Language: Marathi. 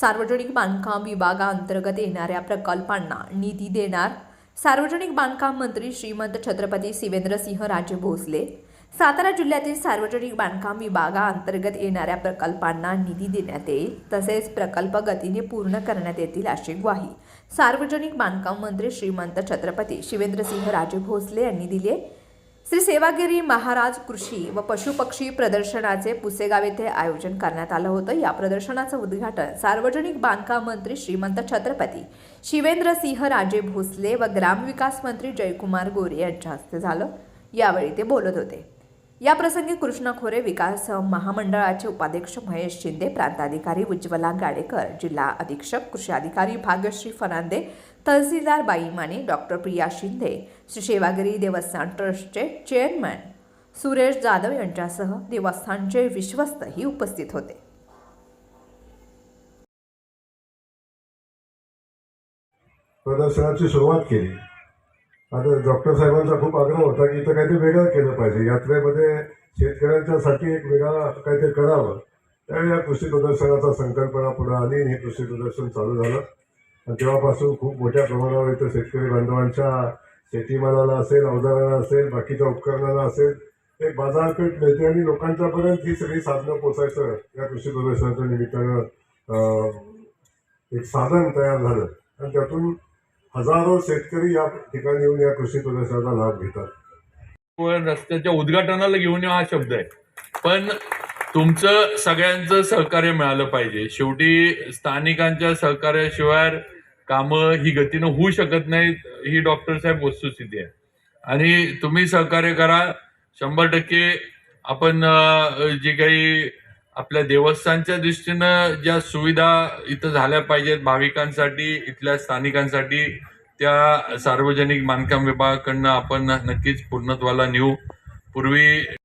सार्वजनिक बांधकाम विभागाअंतर्गत येणाऱ्या प्रकल्पांना निधी देणार सार्वजनिक बांधकाम मंत्री श्रीमंत छत्रपती शिवेंद्रसिंह राजे भोसले. सातारा जिल्ह्यातील सार्वजनिक बांधकाम विभागाअंतर्गत येणाऱ्या प्रकल्पांना निधी देण्यात येईल तसेच प्रकल्प गतीने पूर्ण करण्यात येतील अशी ग्वाही सार्वजनिक बांधकाम मंत्री श्रीमंत छत्रपती शिवेंद्रसिंह राजे भोसले यांनी दिली आहे. श्री सेवागिरी महाराज कृषी व पशुपक्षी प्रदर्शनाचे पुसेगाव येथे आयोजन करण्यात आलं होतं. या प्रदर्शनाचं उद्घाटन सार्वजनिक बांधकाम मंत्री श्रीमंत छत्रपती शिवेंद्रसिंह राजे भोसले व ग्रामविकास मंत्री जयकुमार गोरे यांच्या हस्ते झालं. यावेळी ते बोलत होते. याप्रसंगी कृष्णा खोरे विकास महामंडळाचे उपाध्यक्ष महेश शिंदे प्रांताधिकारी उज्ज्वला गाडेकर जिल्हा अधीक्षक कृषी अधिकारी भाग्यश्री फनांदे तहसीलदार बाई माने डॉक्टर प्रिया शिंदे श्री सेवागिरी देवस्थान ट्रस्टचे चेअरमॅन सुरेश जाधव यांच्यासह देवस्थानचे विश्वस्तही उपस्थित होते. प्रदर्शनाची सुरुवात केली. आता डॉक्टर साहेबांचा खूप आग्रह होता की इथं काहीतरी वेगळं केलं पाहिजे. यात्रेमध्ये शेतकऱ्यांच्यासाठी एक वेगळा काहीतरी करावं. त्यावेळी या कृषी प्रदर्शनाचा संकल्पना पुढे आली आणि हे कृषी प्रदर्शन चालू झालं. आणि तेव्हापासून खूप मोठ्या प्रमाणावर इथं शेतकरी बांधवांच्या शेतीमालाला असेल अवजाराला असेल बाकीच्या उपकरणाला असेल एक बाजारपेठ मिळते आणि लोकांच्यापर्यंत ही सगळी साधनं पोचायचं या कृषी प्रदर्शनाच्या निमित्तानं एक साधन तयार झालं. आणि त्यातून हजारो शेतकरी या ठिकाणी येऊन या कृषी प्रदर्शनाचा लाभ घेतात. रस्त्याच्या उद्घाटनाला घेऊन हा शब्द आहे. पण तुमचं सगळ्यांचं सहकार्य मिळालं पाहिजे. शेवटी स्थानिकांच्या सहकार्याशिवाय कामं ही गतीनं होऊ शकत नाहीत ही डॉक्टर साहेब वस्तुस्थिती आहे. आणि तुम्ही सहकार्य करा. शंभर टक्के आपण जे काही आपल्या देवस्थानच्या दृष्टीनं ज्या सुविधा इथं झाल्या पाहिजेत भाविकांसाठी इथल्या स्थानिकांसाठी त्या सार्वजनिक बांधकाम विभागाकडनं आपण नक्कीच पूर्णत्वाला नेऊ. पूर्वी